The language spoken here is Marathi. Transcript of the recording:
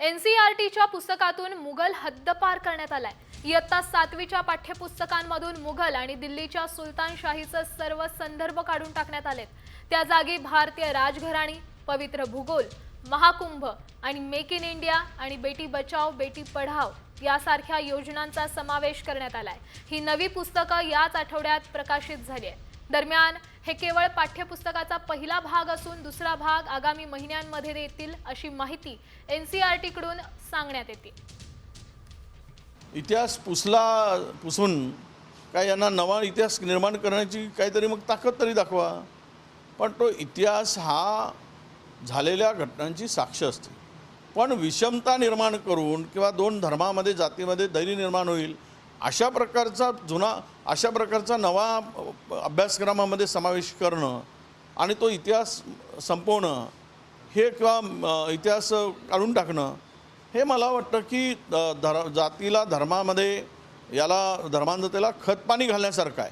एन सी आर टीच्या पुस्तकातून मुघल हद्दपार करण्यात आलाय. इयत्ता सातवीच्या पाठ्यपुस्तकांमधून मुघल आणि दिल्लीच्या सुलतानशाहीचं सर्व संदर्भ काढून टाकण्यात आलेत. त्या जागी भारतीय राजघराणी पवित्र भूगोल महाकुंभ आणि मेक इन इंडिया आणि बेटी बचाव बेटी पढाव यासारख्या योजनांचा समावेश करण्यात आलाय. ही नवी पुस्तकं याच आठवड्यात प्रकाशित झाली आहे दरम्यान हे केवळ पाठ्यपुस्तकाचा पहिला भाग असून दुसरा भाग आगामी महिन्यांमध्ये देतील अशी माहिती एन सी आर टीकडून सांगण्यात येते. इतिहास पुसला पुसून काय यांना नवा इतिहास निर्माण करण्याची काहीतरी मग ताकद तरी दाखवा. पण तो इतिहास हा झालेल्या घटनांची साक्ष असते. पण विषमता निर्माण करून किंवा दोन धर्मामध्ये जातीमध्ये दैरी निर्माण होईल अशा प्रकारचा जुना अशा प्रकारचा नवा अभ्यासक्रमामध्ये समावेश करणं आणि तो इतिहास संपवणं हे किंवा इतिहास काढून टाकणं हे मला वाटतं की धर जातीला धर्मामध्ये याला धर्मांधतेला खतपाणी घालण्यासारखं आहे.